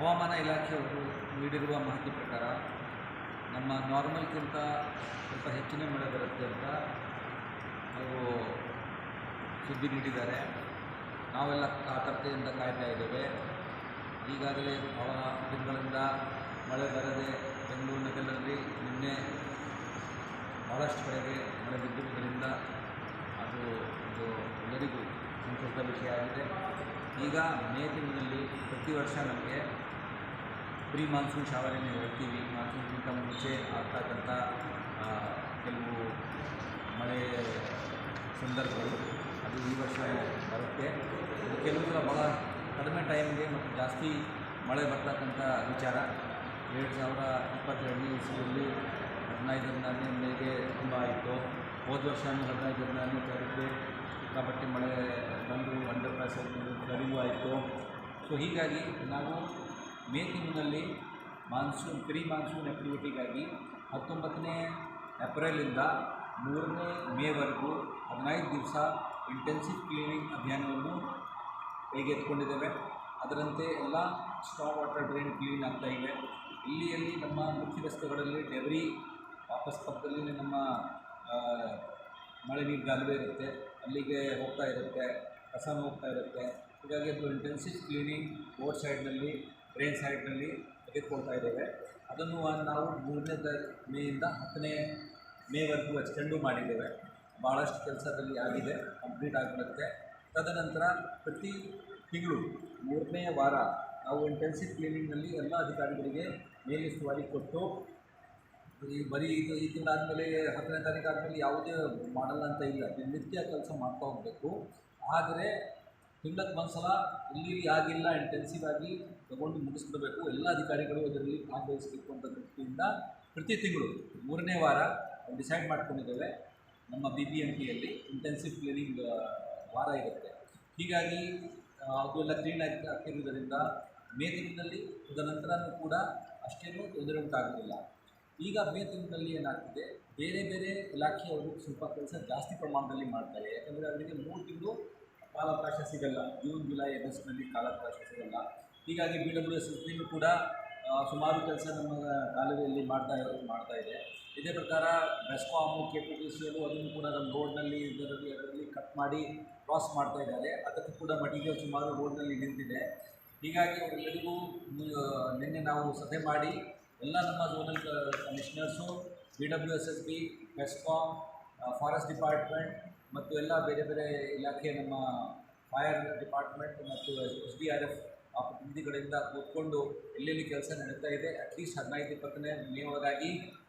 ಹವಾಮಾನ ಇಲಾಖೆಯವರು ನೀಡಿರುವ ಮಾಹಿತಿ ಪ್ರಕಾರ ನಮ್ಮ ನಾರ್ಮಲ್ಗಿಂತ ಸ್ವಲ್ಪ ಹೆಚ್ಚಿನ ಮಳೆ ಬರುತ್ತೆ ಅಂತ ಅವರು ಸುದ್ದಿ ನೀಡಿದ್ದಾರೆ. ನಾವೆಲ್ಲ ಕಾತರತೆಯಿಂದ ಕಾಯ್ತಾ ಇದ್ದೇವೆ. ಈಗಾಗಲೇ ಭಾಳ ದಿನಗಳಿಂದ ಮಳೆ ಬರದೆ ಬೆಂಗಳೂರು ನಗರದಲ್ಲಿ ನಿನ್ನೆ ಭಾಳಷ್ಟು ಕಡೆಗೆ ಮಳೆ ಬಿದ್ದಿರುವುದರಿಂದ ಅದು ಒಂದು ಎಲ್ಲರಿಗೂ ಸಂತೋಷದ ವಿಷಯ ಆಗಿದೆ. ಈಗ ಮೇ ತಿಂಗಳಲ್ಲಿ ಪ್ರತಿ ವರ್ಷ ನಮಗೆ ಪ್ರೀ ಮಾನ್ಸೂನ್ ಶಾವರಿನ ಹೇಳ್ತೀವಿ. ಮಾನ್ಸೂನ್ಗಿಂತ ಮುಂಚೆ ಆಗ್ತಕ್ಕಂಥ ಕೆಲವು ಮಳೆ ಸಂದರ್ಭಗಳು ಅದು ಈ ವರ್ಷ ಬರುತ್ತೆ. ಕೆಲವು ಸಲ ಭಾಳ ಕಡಿಮೆ ಟೈಮ್ಗೆ ಮತ್ತು ಜಾಸ್ತಿ ಮಳೆ ಬರ್ತಕ್ಕಂಥ ವಿಚಾರ. ಎರಡು ಸಾವಿರ ಇಪ್ಪತ್ತೆರಡನೇ ಇಸ್ವಿಯಲ್ಲಿ ಹದಿನೈದನೇ ಮೇಗೆ ತುಂಬ ಆಯಿತು. ಹೋದ ವರ್ಷವೂ ಹದಿನೈದನೇ ತಾರೀಕು ಸಿಕ್ಕಾಪಟ್ಟೆ ಮಳೆ ಬಂದು ಅಂಡರ್ ಪಾಸ್ ಫ್ಲಡಿಂಗು ಆಯಿತು. ಸೊ ಹೀಗಾಗಿ ನಾವು ಮೇ ತಿಂಗಳಲ್ಲಿ ಮಾನ್ಸೂನ್, ಪ್ರೀ ಮಾನ್ಸೂನ್ ಆ್ಯಕ್ಟಿವಿಟಿಗಾಗಿ ಹತ್ತೊಂಬತ್ತನೇ ಏಪ್ರಿಲಿಂದ ಮೂರನೇ ಮೇವರೆಗೂ ಹದಿನೈದು ದಿವಸ ಇಂಟೆನ್ಸಿವ್ ಕ್ಲೀನಿಂಗ್ ಅಭಿಯಾನವನ್ನು ಕೈಗೆತ್ತಿಕೊಂಡಿದ್ದೇವೆ. ಅದರಂತೆ ಎಲ್ಲ ಸ್ಟಾಕ್ ವಾಟರ್ ಡ್ರೈನ್ ಕ್ಲೀನ್ ಆಗ್ತಾ ಇವೆ ಇಲ್ಲಿಯಲ್ಲಿ ನಮ್ಮ ಮುಖ್ಯ ರಸ್ತೆಗಳಲ್ಲಿ ಡೆಬ್ರಿ ವಾಪಸ್ ಪಕ್ಕದಲ್ಲಿ ನಮ್ಮ ಮಳೆ ನೀರು ಗಾಲುವೆ ಇರುತ್ತೆ. ಅಲ್ಲಿಗೆ ಹೋಗ್ತಾ ಇರುತ್ತೆ, ಕಸ ಹೋಗ್ತಾ ಇರುತ್ತೆ. ಹೀಗಾಗಿ ಅದು ಇಂಟೆನ್ಸಿವ್ ಕ್ಲೀನಿಂಗ್ ರೋಡ್ ಸೈಡ್ನಲ್ಲಿ ಡ್ರೈನ್ ಸೈಡ್ನಲ್ಲಿ ತೆಗೆದುಕೊಳ್ತಾ ಇದ್ದೇವೆ. ಅದನ್ನು ನಾವು ಮೂರನೇ ತ, ಮೇಯಿಂದ ಹತ್ತನೇ ಮೇವರೆಗೂ ಎಕ್ಸ್ಟೆಂಡು ಮಾಡಿದ್ದೇವೆ. ಭಾಳಷ್ಟು ಕೆಲಸದಲ್ಲಿ ಆಗಿದೆ ಕಂಪ್ಲೀಟ್ ಆಗಿರುತ್ತೆ ತದನಂತರ ಪ್ರತಿ ತಿಂಗಳು ಮೂರನೇ ವಾರ ನಾವು ಇಂಟೆನ್ಸಿವ್ ಕ್ಲೀನಿಂಗ್ನಲ್ಲಿ ಎಲ್ಲ ಅಧಿಕಾರಿಗಳಿಗೆ ಮೇಲುಸ್ತುವಾರಿ ಕೊಟ್ಟು, ಈ ಬರೀ ಇದು ಈ ತಿಂಗಳಾದಮೇಲೆ ಹತ್ತನೇ ತಾರೀಕು ಆದಮೇಲೆ ಯಾವುದೇ ಮಾಡಲ್ಲ ಅಂತ ಇಲ್ಲ. ನಿತ್ಯ ಕೆಲಸ ಮಾಡ್ತಾ ಹೋಗಬೇಕು. ಆದರೆ ತಿಂಗಳಿಗೆ ಒಂದ್ಸಲ ಇಲ್ಲಿ ಆಗಿಲ್ಲ ಇಂಟೆನ್ಸಿವ್ ಆಗಿ ತಗೊಂಡು ಮುಗಿಸ್ಬಿಡಬೇಕು. ಎಲ್ಲ ಅಧಿಕಾರಿಗಳು ಅದರಲ್ಲಿ ಭಾಗವಹಿಸಬೇಕು ಅಂತ ದೃಷ್ಟಿಯಿಂದ ಪ್ರತಿ ತಿಂಗಳು ಮೂರನೇ ವಾರ ಡಿಸೈಡ್ ಮಾಡ್ಕೊಂಡಿದ್ದೇವೆ. ನಮ್ಮ ಬಿ ಬಿ ಎಂ ಟಿಯಲ್ಲಿ ಇಂಟೆನ್ಸಿವ್ ಕ್ಲೀನಿಂಗ್ ವಾರ ಇರುತ್ತೆ. ಹೀಗಾಗಿ ಆ, ಅದು ಎಲ್ಲ ಕ್ಲೀನ್ ಆಗಿ ಆಗ್ತಿರುವುದರಿಂದ ಮೇ ತಿಂಗಳಲ್ಲಿ ತದನಂತರನೂ ಕೂಡ ಅಷ್ಟೇನೂ ತೊಂದರೆ ಉಂಟಾಗೋದಿಲ್ಲ ಈಗ ಮೇ ತಿಂಗಳಲ್ಲಿ ಏನಾಗ್ತಿದೆ ಬೇರೆ ಬೇರೆ ಇಲಾಖೆಯವರು ಸ್ವಲ್ಪ ಕೆಲಸ ಜಾಸ್ತಿ ಪ್ರಮಾಣದಲ್ಲಿ ಮಾಡ್ತಾರೆ. ಯಾಕಂದರೆ ಅವರಿಗೆ ಮೂರು ತಿಂಗಳು ಕಾಲಾವಕಾಶ ಸಿಗಲ್ಲ. ಜೂನ್, ಜುಲೈ, ಆಗಸ್ಟ್ನಲ್ಲಿ ಕಾಲಾವಕಾಶ ಸಿಗಲ್ಲ. ಹೀಗಾಗಿ ಬಿ ಡಬ್ಲ್ಯೂ ಎಸ್ ಎಸ್ ಕೂಡ ಸುಮಾರು ಕೆಲಸ ನಮ್ಮ ಕಾಲುವೆಯಲ್ಲಿ ಮಾಡ್ತಾ ಇರೋದು ಮಾಡ್ತಾ ಇದೆ. ಇದೇ ಪ್ರಕಾರ ಬೆಸ್ಕಾಮು ಕೆ ಪಿ ಟಿ ಸಿಯಲ್ಲೂ ಅದನ್ನು ಕೂಡ ನಮ್ಮ ರೋಡ್ನಲ್ಲಿ, ಇದರಲ್ಲಿ, ಅದರಲ್ಲಿ ಕಟ್ ಮಾಡಿ ಕ್ರಾಸ್ ಮಾಡ್ತಾ ಇದ್ದಾರೆ. ಅದಕ್ಕೂ ಕೂಡ ಮಟೀರಿಯಲ್ ಸುಮಾರು ರೋಡ್ನಲ್ಲಿ ನಿಂತಿದೆ. ಹೀಗಾಗಿ ಅವರೆಲ್ಲರಿಗೂ ನಿನ್ನೆ ನಾವು ಸಭೆ ಮಾಡಿ ಎಲ್ಲ ನಮ್ಮ zonal commissioners B W S S B BESCOM forest department ಮತ್ತು ಎಲ್ಲ ಬೇರೆ ಬೇರೆ ಇಲಾಖೆ ನಮ್ಮ ಫೈರ್ ಡಿಪಾರ್ಟ್ಮೆಂಟ್ ಮತ್ತು ಎಸ್ ಡಿ ಆರ್ ಎಫ್ ಆ ಪ್ರತಿನಿಧಿಗಳಿಂದ ಕೂತ್ಕೊಂಡು ಎಲ್ಲೆಲ್ಲಿ ಕೆಲಸ ನಡೀತಾ ಇದೆ ಅಟ್ಲೀಸ್ಟ್ ಹದಿನೈದು, ಇಪ್ಪತ್ತನೇ ಮೇ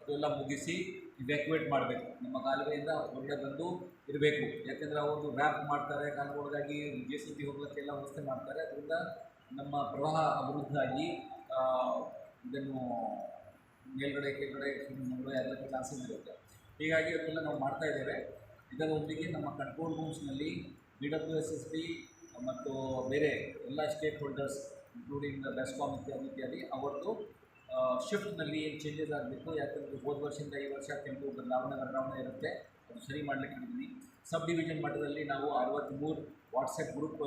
ಅದೆಲ್ಲ ಮುಗಿಸಿ ಇವ್ಯಾಕ್ಯುವೇಟ್ ಮಾಡಬೇಕು. ನಮ್ಮ ಕಾಲುವೆಯಿಂದ ಹೊರಗಡೆ ಬಂದು ಇರಬೇಕು. ಯಾಕೆಂದರೆ ಅವರು ರ್ಯಾಪ್ ಮಾಡ್ತಾರೆ ಕಾಲುವೆಗಾಗಿ ಜೆ ಸಿ ಬಿ ವ್ಯವಸ್ಥೆ ಮಾಡ್ತಾರೆ. ಅದರಿಂದ ನಮ್ಮ ಪ್ರವಾಹ ಅಭಿವೃದ್ಧಿಯಾಗಿ ಇದನ್ನು ಮೇಲ್ಗಡೆ, ಕೆಳಗಡೆ ಎಲ್ಲ ಚಾನ್ಸಸ್ ಇರುತ್ತೆ ಹೀಗಾಗಿ ಅದನ್ನೆಲ್ಲ ನಾವು ಮಾಡ್ತಾ ಇದ್ದೇವೆ. ಇದರೊಂದಿಗೆ ನಮ್ಮ control ರೂಮ್ಸ್ನಲ್ಲಿ B W S S B ಮತ್ತು ಬೇರೆ ಎಲ್ಲ ಸ್ಟೇಕ್ ಹೋಲ್ಡರ್ಸ್ ಇನ್ಕ್ಲೂಡಿಂಗ್ ಬೆಸ್ಕಾಮ್ ಇತ್ಯಾದಿ ಇತ್ಯಾದಿ ಅವತ್ತು ಶಿಫ್ಟ್ನಲ್ಲಿ ಏನು ಚೇಂಜಸ್ ಆಗಬೇಕು, ಯಾಕಂದರೆ ಹೋದ ವರ್ಷದಿಂದ ಈ ವರ್ಷ ಕೆಂಪು ಬದಲಾವಣೆ ಬದಲಾವಣೆ ಇರುತ್ತೆ, ಅದು ಸರಿ ಮಾಡಲಿಕ್ಕೆ ಇದ್ದೀನಿ ಸಬ್ ಡಿವಿಷನ್ ಮಟ್ಟದಲ್ಲಿ ನಾವು ಅರವತ್ತ್ಮೂರು ವಾಟ್ಸಪ್ ಗ್ರೂಪ್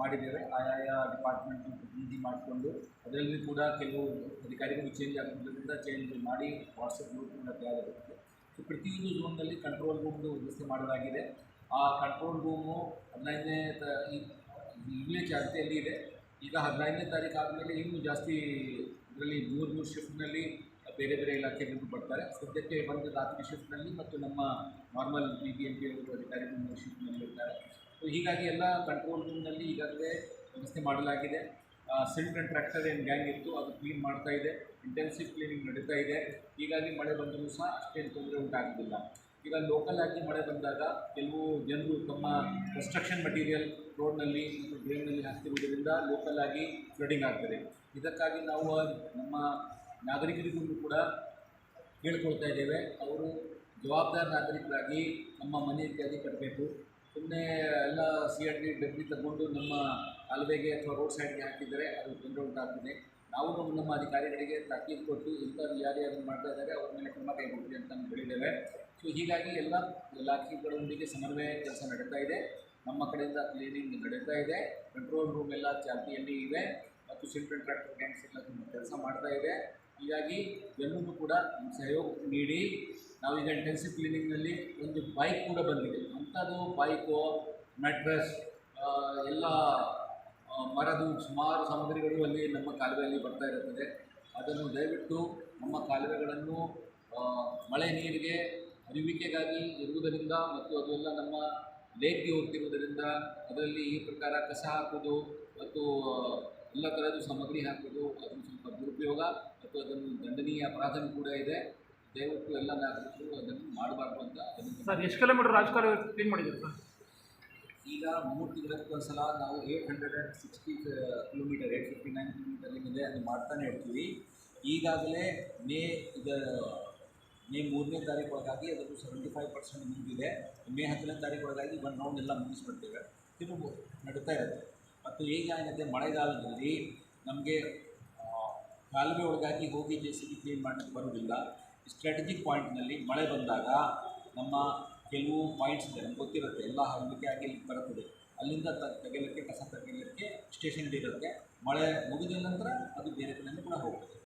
ಮಾಡಿದ್ದೇವೆ. ಆಯಾಯ ಡಿಪಾರ್ಟ್ಮೆಂಟ್ ಪ್ರತಿನಿಧಿ ಮಾಡಿಕೊಂಡು, ಅದರಲ್ಲಿ ಕೂಡ ಕೆಲವು ಅಧಿಕಾರಿಗಳು ಚೇಂಜ್ ಆಗಿರೋದ್ರಿಂದ ಚೇಂಜ್ ಮಾಡಿ ವಾಟ್ಸಪ್ ಗ್ರೂಪ್ನ ತಯಾರಾಗುತ್ತೆ. ಪ್ರತಿಯೊಂದು ಝೋನ್ನಲ್ಲಿ ಕಂಟ್ರೋಲ್ ರೂಮ್ದು ವ್ಯವಸ್ಥೆ ಮಾಡಲಾಗಿದೆ ಆ ಕಂಟ್ರೋಲ್ ರೂಮು ಹದಿನೈದನೇ ತ ಈಗಲೇ ಚಾಲ್ತಿಯಲ್ಲಿ ಇದೆ. ಈಗ ಹದಿನೈದನೇ ತಾರೀಕು ಆದಮೇಲೆ ಇನ್ನೂ ಜಾಸ್ತಿ ಇದರಲ್ಲಿ ಮೂರು ಮೂರು ಶಿಫ್ಟ್ನಲ್ಲಿ ಬೇರೆ ಬೇರೆ ಇಲಾಖೆಗಳು ಬರ್ತಾರೆ. ಸದ್ಯಕ್ಕೆ ಒಂದು ರಾತ್ರಿ ಶಿಫ್ಟ್ನಲ್ಲಿ ಮತ್ತು ನಮ್ಮ normal B B M P ಅಧಿಕಾರಿಗಳು ಮೂರು ಶಿಫ್ಟ್ನಲ್ಲಿ ಇರ್ತಾರೆ. ಸೊ ಹೀಗಾಗಿ ಎಲ್ಲ ಕಂಟ್ರೋಲ್ ರೂಮ್ನಲ್ಲಿ ಈಗಾಗಲೇ ವ್ಯವಸ್ಥೆ ಮಾಡಲಾಗಿದೆ. ಸಿಲ್ಟ್ ಕಂಟ್ರಾಕ್ಟರ್ ಏನು ಗ್ಯಾಂಗ್ ಇತ್ತು, ಅದು ಕ್ಲೀನ್ ಮಾಡ್ತಾ ಇದೆ. ಇಂಟೆನ್ಸಿವ್ ಕ್ಲೀನಿಂಗ್ ನಡೀತಾ ಇದೆ. ಹೀಗಾಗಿ ಮಳೆ ಬಂದರೂ ಸಹ ಅಷ್ಟೇನು ತೊಂದರೆ ಉಂಟಾಗೋದಿಲ್ಲ ಈಗ ಲೋಕಲ್ ಆಗಿ ಮಳೆ ಬಂದಾಗ ಕೆಲವು ಜನರು ತಮ್ಮ ಕನ್ಸ್ಟ್ರಕ್ಷನ್ ಮಟೀರಿಯಲ್ ರೋಡ್ನಲ್ಲಿ ಮತ್ತು ಡ್ರೈನ್ನಲ್ಲಿ ಹಾಕ್ತಿರುವುದರಿಂದ ಲೋಕಲ್ ಆಗಿ ಫ್ಲಡಿಂಗ್ ಆಗ್ತದೆ. ಇದಕ್ಕಾಗಿ ನಾವು ನಮ್ಮ ನಾಗರಿಕರಿಗೂ ಕೂಡ ಕೇಳ್ಕೊಳ್ತಾ ಇದ್ದೇವೆ. ಅವರು ಜವಾಬ್ದಾರ ನಾಗರಿಕರಾಗಿ ನಮ್ಮ ಮನೆ ಇತ್ಯಾದಿ ಕಟ್ಟಬೇಕು. ಸುಮ್ಮನೆ ಎಲ್ಲ ಸಿ ಆರ್ ಡಿ ಡಬ್ಬಿ ತಗೊಂಡು ನಮ್ಮ ಕಾಲುವೆಗೆ ಅಥವಾ ರೋಡ್ ಸೈಡ್ಗೆ ಹಾಕಿದರೆ ಅದು ತೊಂದರೆ ಉಂಟಾಗ್ತದೆ. ನಾವು ನಮ್ಮ ಅಧಿಕಾರಿಗಳಿಗೆ ತಾಕೀತು ಕೊಟ್ಟು ಇಂಥವ್ರು ಯಾರ್ಯಾರು ಯಾರು ಮಾಡ್ತಾ ಇದ್ದಾರೆ. ಅವ್ರ ಮೇಲೆ ಕ್ರಮ ಕೈಗೊಳ್ಳಿ ಅಂತ ನಾವು ಹೇಳಿದ್ದೇವೆ. ಸೊ ಹೀಗಾಗಿ ಎಲ್ಲ ಇಲಾಖೆಗಳೊಂದಿಗೆ ಸಮನ್ವಯ ಕೆಲಸ ನಡೀತಾ ಇದೆ. ನಮ್ಮ ಕಡೆಯಿಂದ ಕ್ಲೀನಿಂಗ್ ನಡೀತಾ ಇದೆ. ಕಂಟ್ರೋಲ್ ರೂಮ್ ಎಲ್ಲ ಚಾಲ್ತಿಯಲ್ಲಿ ಇವೆ ಮತ್ತು ಸಿಲ್ಪನ್ ಟ್ರಾಕ್ಟರ್ ಗ್ಯಾಂಗ್ಸ್ ಎಲ್ಲ ಕೆಲಸ ಮಾಡ್ತಾ ಇದೆ. ಹೀಗಾಗಿ ಎಲ್ಲರೂ ಕೂಡ ಸಹಯೋಗ ನೀಡಿ. ನಾವೀಗ ಇಂಟೆನ್ಸಿವ್ ಕ್ಲೀನಿಂಗ್ನಲ್ಲಿ ಒಂದು ಬೈಕ್ ಕೂಡ ಬಂದಿದೆ. ಅಂಥದ್ದು ಬೈಕು ಮೆಟ್ರಸ್ ಎಲ್ಲ ಮರದು ಸುಮಾರು ಸಾಮಗ್ರಿಗಳು ಅಲ್ಲಿ ನಮ್ಮ ಕಾಲುವೆಯಲ್ಲಿ ಬರ್ತಾ ಇರುತ್ತದೆ. ಅದನ್ನು ದಯವಿಟ್ಟು ನಮ್ಮ ಕಾಲುವೆಗಳನ್ನು ಮಳೆ ನೀರಿಗೆ ಹರಿವಿಕೆಗಾಗಿ ಇರುವುದರಿಂದ ಮತ್ತು ಅದೆಲ್ಲ ನಮ್ಮ ಲೇಕ್ಗೆ ಹೋಗ್ತಿರುವುದರಿಂದ ಅದರಲ್ಲಿ ಈ ಪ್ರಕಾರ ಕಸ ಹಾಕೋದು ಮತ್ತು ಎಲ್ಲ ಥರದ್ದು ಸಾಮಗ್ರಿ ಹಾಕೋದು ಅದನ್ನು ಸ್ವಲ್ಪ ದುರುಪಯೋಗ ಮತ್ತು ಅದನ್ನು ದಂಡನೀಯ ಅಪರಾಧನೂ ಕೂಡ ಇದೆ. ದಯವಿಟ್ಟು ಎಲ್ಲ ನಾಗರಿಕರು ಅದನ್ನು ಮಾಡಬಾರ್ದು ಅಂತ ಸರ್, ಎಷ್ಟು ಕಿಲೋಮೀಟರ್ ರಾಜಕಾಲುವೆ ಕ್ಲೀನ್ ಮಾಡಿದ್ದೀರಿ ಸರ್? ಈಗ ಮೂರು ತಿಂಗಳಕ್ಕೆ ಒಂದ್ಸಲ ನಾವು eight hundred and sixty kilometre eight fifty nine kilometre ಏನಿದೆ ಅದು ಮಾಡ್ತಾನೆ ಇರ್ತೀವಿ. ಈಗಾಗಲೇ ಮೇ, ಇದ, ಮೇ ಮೂರನೇ ತಾರೀಕು ಒಳಗಾಗಿ ಅದು ಸೆವೆಂಟಿ ಫೈವ್ ಪರ್ಸೆಂಟ್ ಮುಗಿದಿದೆ ಮೇ ಹತ್ತನೇ ತಾರೀಕು ಒಳಗಾಗಿ ಒಂದು ರೌಂಡ್ ಎಲ್ಲ ಮುಗಿಸ್ಬಿಡ್ತೇವೆ. ತಿರುಗು ನಡೀತಾ ಇರುತ್ತೆ. ಮತ್ತು ಈಗ ಏನಿದೆ ಮಳೆಗಾಲದಲ್ಲಿ ನಮಗೆ ಕಾಲುವೆ ಒಳಗಾಗಿ ಹೋಗಿ ಜೆ ಸಿ ಬಿ ಕ್ಲೀನ್ ಮಾಡಲಿಕ್ಕೆ ಬರೋದಿಲ್ಲ ಸ್ಟ್ರಾಟಜಿಕ್ ಪಾಯಿಂಟ್ನಲ್ಲಿ ಮಳೆ ಬಂದಾಗ ನಮ್ಮ ಕೆಲವು ಪಾಯಿಂಟ್ಸ್ ಇದೆ, ನಮ್ಗೆ ಗೊತ್ತಿರುತ್ತೆ. ಎಲ್ಲ ಹರಳಿಕೆ ಆಗಿ ಬರುತ್ತದೆ ಅಲ್ಲಿಂದ ತೆಗಿಲಿಕ್ಕೆ, ಕಸ ತೆಗಿಲಿಕ್ಕೆ ಸ್ಟೇಷನ್ ಇರುತ್ತೆ ಮಳೆ ಮುಗಿದ ನಂತರ ಅದು ಬೇರೆ ಕಡೆಯಿಂದ ಕೂಡ ಹೋಗ್ತದೆ.